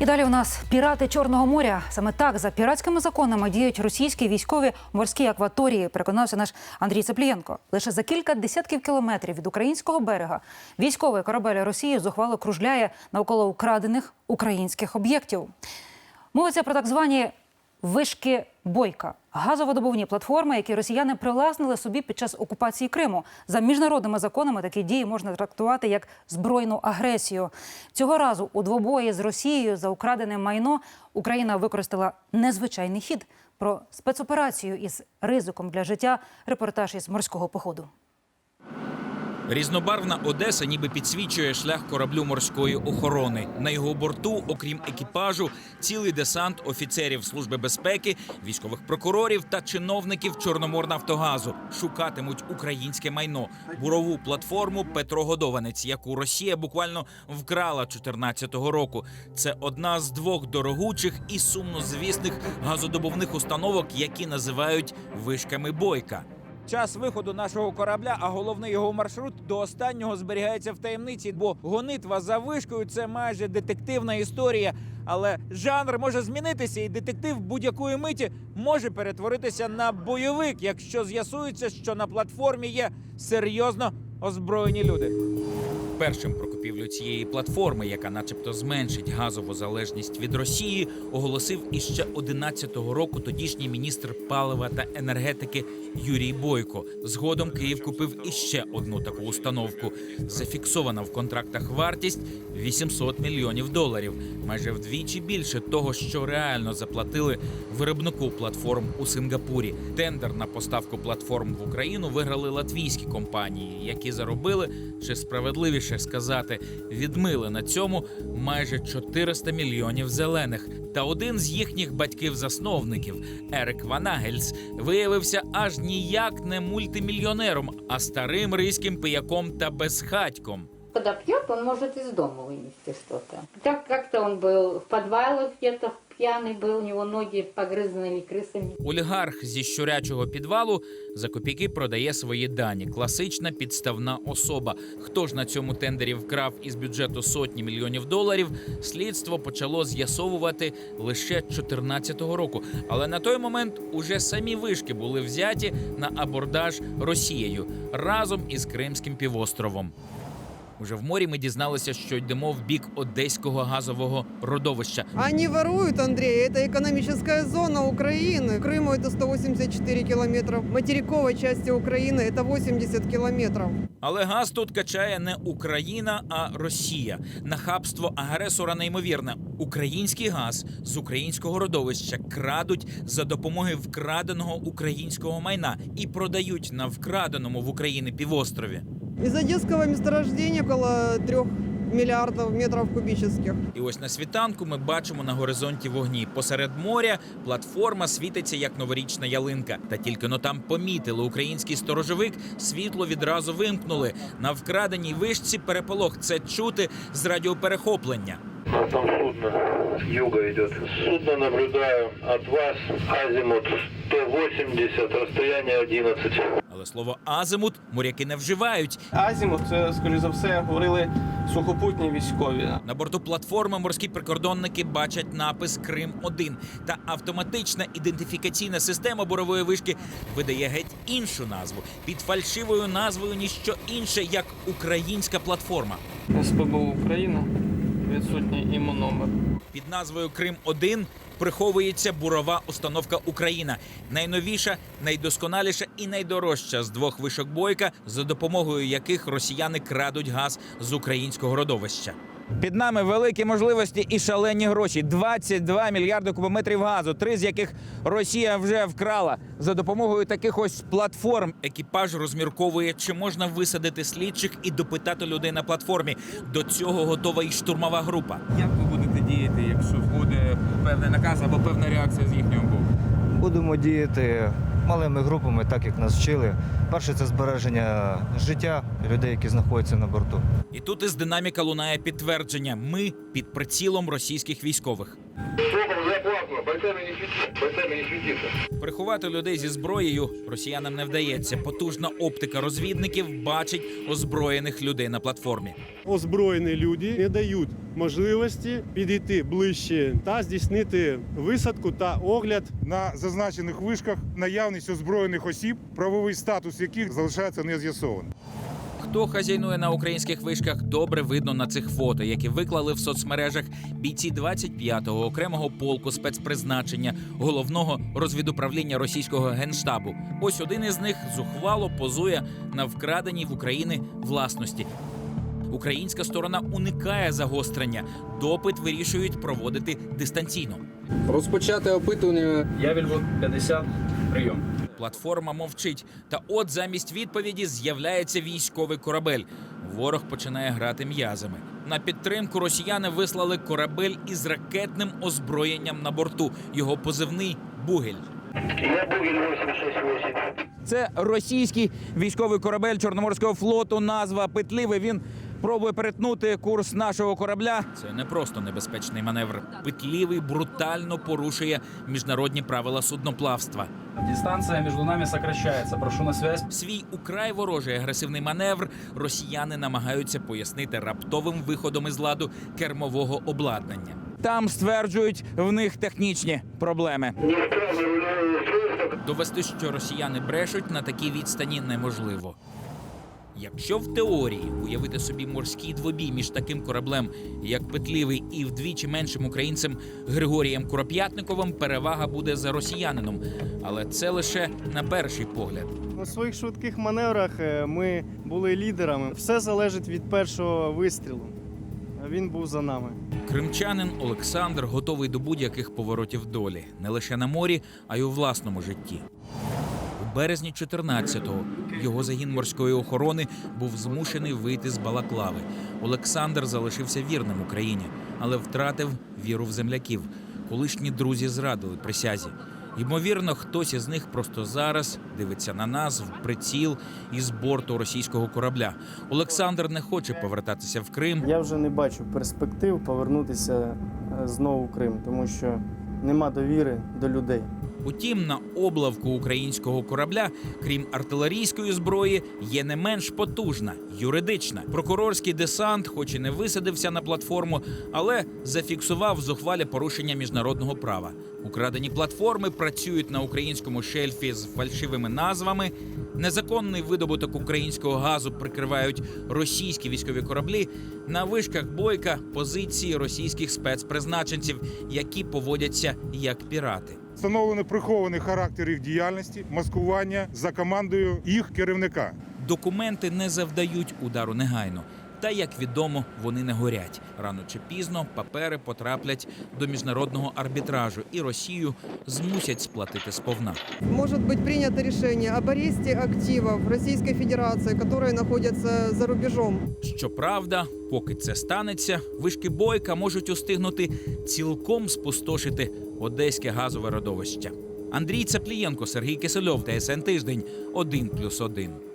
І далі у нас пірати Чорного моря. Саме так за піратськими законами діють російські військові морські акваторії. Переконався наш Андрій Цеплієнко. Лише за кілька десятків кілометрів від українського берега військовий корабель Росії зухвало кружляє навколо украдених українських об'єктів. Мовиться про так звані вишки бойка, газовидобувні платформи, які росіяни привласнили собі під час окупації Криму. За міжнародними законами такі дії можна трактувати як збройну агресію. Цього разу у двобої з Росією за украдене майно Україна використала незвичайний хід. Про спецоперацію із ризиком для життя репортаж із морського походу. Різнобарвна Одеса ніби підсвічує шлях кораблю морської охорони. На його борту, окрім екіпажу, цілий десант офіцерів служби безпеки, військових прокурорів та чиновників Чорноморнафтогазу шукатимуть українське майно, бурову платформу Петрогодованець, яку Росія буквально вкрала 14-го року. Це одна з двох дорогучих і сумнозвісних газодобувних установок, які називають вишками бойка. Час виходу нашого корабля, а головний його маршрут до останнього зберігається в таємниці, бо гонитва за вишкою це майже детективна історія. Але жанр може змінитися, і детектив будь-якої миті може перетворитися на бойовик, якщо з'ясується, що на платформі є серйозно озброєні люди. Першим про купівлю цієї платформи, яка, начебто, зменшить газову залежність від Росії, оголосив іще 11-го року тодішній міністр палива та енергетики Юрій Бойко. Згодом Київ купив іще одну таку установку. Зафіксована в контрактах вартість 800 мільйонів доларів, майже вдвічі більше того, що реально заплатили виробнику платформ у Сингапурі. Тендер на поставку платформ в Україну виграли латвійські компанії, які заробили чи справедливіше сказати, відмили на цьому майже 400 мільйонів зелених. Та один з їхніх батьків-засновників, Ерик Ванагельс, виявився аж ніяк не мультимільйонером, а старим ризьким пияком та безхатьком. Когда пьет, он может из дома вынести что-то. Так как-то он был в подвалах где-то, пьяный был, у него ноги погрызаны крысами. Олігарх зі щурячого підвалу за копійки продає свої дані. Класична підставна особа. Хто ж на цьому тендері вкрав із бюджету сотні мільйонів доларів? Слідство почало з'ясовувати лише 14-го року. Але на той момент уже самі вишки були взяті на абордаж Росією разом із Кримським півостровом. Уже в морі ми дізналися, що йдемо в бік одеського газового родовища. Они воруют, Андрей. Это экономическая зона Украины. Крыму это 184 километра. Материковой части Украины это 80 километров. Але газ тут качає не Україна, а Росія. Нахабство агресора неймовірне. Український газ з українського родовища крадуть за допомогою вкраденого українського майна і продають на вкраденому в Україні півострові. Из одесского месторождения около 3 миллиардов метров кубических. І ось на світанку ми бачимо на горизонті вогні. Посеред моря платформа світиться як новорічна ялинка. Та тільки но там помітили український сторожовик, світло відразу вимкнули. На вкраденій вишці переполох. Це чути з радіоперехоплення. А там судно с юга идет. Судно наблюдаю от вас. Азимут Т-80, расстояние 11. Але слово азимут моряки не вживають. Азімут, це, скоріш за все, говорили сухопутні військові. На борту платформи морські прикордонники бачать напис Крим 1 та автоматична ідентифікаційна система бурової вишки видає геть іншу назву під фальшивою назвою ніщо інше як українська платформа. СПБУ Україна, відсутній імономер. Під назвою Крим 1 приховується бурова установка Україна, найновіша, найдосконаліша і найдорожча з двох вишок бойка, за допомогою яких росіяни крадуть газ з українського родовища. Під нами великі можливості і шалені гроші 22 мільярди кубометрів газу, три з яких Росія вже вкрала за допомогою таких ось платформ. Екіпаж розмірковує, чи можна висадити слідчих і допитати людей на платформі. До цього готова і штурмова група. Діяти, якщо буде певний наказ або певна реакція з їхнього боку? Будемо діяти малими групами, так як нас вчили. Перше це збереження життя людей, які знаходяться на борту. І тут із динаміка лунає підтвердження: ми під прицілом російських військових. Плазма, бойцами не свети, бойцами не светится. Приховати людей зі зброєю росіянам не вдається. Потужна оптика розвідників бачить озброєних людей на платформі. озброєні люди не дають можливості підійти ближче та здійснити висадку та огляд На зазначених вишках наявність озброєних осіб, правовий статус яких залишається нез'ясованим. Хто хазяйнує на українських вишках, добре видно на цих фото, які виклали в соцмережах бійці 25-го окремого полку спецпризначення головного розвідуправління російського генштабу. Ось один із них зухвало позує на вкраденій в України власності. Українська сторона уникає загострення. Допит вирішують проводити дистанційно. Розпочати опитування. Я Вільвот 50. Прийом. Платформа мовчить. Та от замість відповіді з'являється військовий корабель. Ворог починає грати м'язами. На підтримку росіяни вислали корабель із ракетним озброєнням на борту. Його позивний Бугель. Я Бугель 868. Це російський військовий корабель Чорноморського флоту. Назва петливий. Він пробує перетнути курс нашого корабля. Це не просто небезпечний маневр. Петлівий брутально порушує міжнародні правила судноплавства. Дистанция между нами сокращается. Прошу на связь. Свій украй ворожий агресивний маневр росіяни намагаються пояснити раптовим виходом із ладу кермового обладнання. Там стверджують в них технічні проблеми. Довести, що росіяни брешуть на такій відстані неможливо. Якщо в теорії уявити собі морський двобій між таким кораблем, як Петлівий, і вдвічі меншим українцем Григорієм Куроп'ятниковим, перевага буде за росіянином. Але це лише на перший погляд. у своїх швидких маневрах. е, Ми були лідерами. Все залежить від першого вистрілу. Він був за нами. Кримчанин Олександр готовий до будь-яких поворотів долі не лише на морі, а й у власному житті. Березні 14-го його загін морської охорони був змушений вийти з Балаклави. Олександр залишився вірним Україні, але втратив віру в земляків. Колишні друзі зрадили присязі. Ймовірно, хтось із них просто зараз дивиться на нас в приціл із борту російського корабля. Олександр не хоче повертатися в Крим. Я вже не бачу перспектив повернутися е, знову в Крим, тому що нема довіри до людей. Утім, на облавку українського корабля, крім артилерійської зброї, є не менш потужна юридична. Прокурорський десант, хоч і не висадився на платформу, але зафіксував зухвалі порушення міжнародного права. Украдені платформи працюють на українському шельфі з фальшивими назвами. Незаконний видобуток українського газу прикривають російські військові кораблі. На вишках бойка позиції російських спецпризначенців, які поводяться як пірати. Встановлено прихований характер їх діяльності, маскування за командою їх керівника. Документи не завдають удару негайно. Та як відомо, вони не горять. Рано чи пізно папери потраплять до міжнародного арбітражу, і Росію змусять сплатити сповна. Может быть принято решение об аресте активов Российской Федерации, которые находятся за рубежом. Щоправда, поки це станеться, вишки бойка можуть устигнути цілком спустошити одеське газове родовище. Андрій Цаплієнко, Сергій Кисельов, ТСН Тиждень, 1+,1.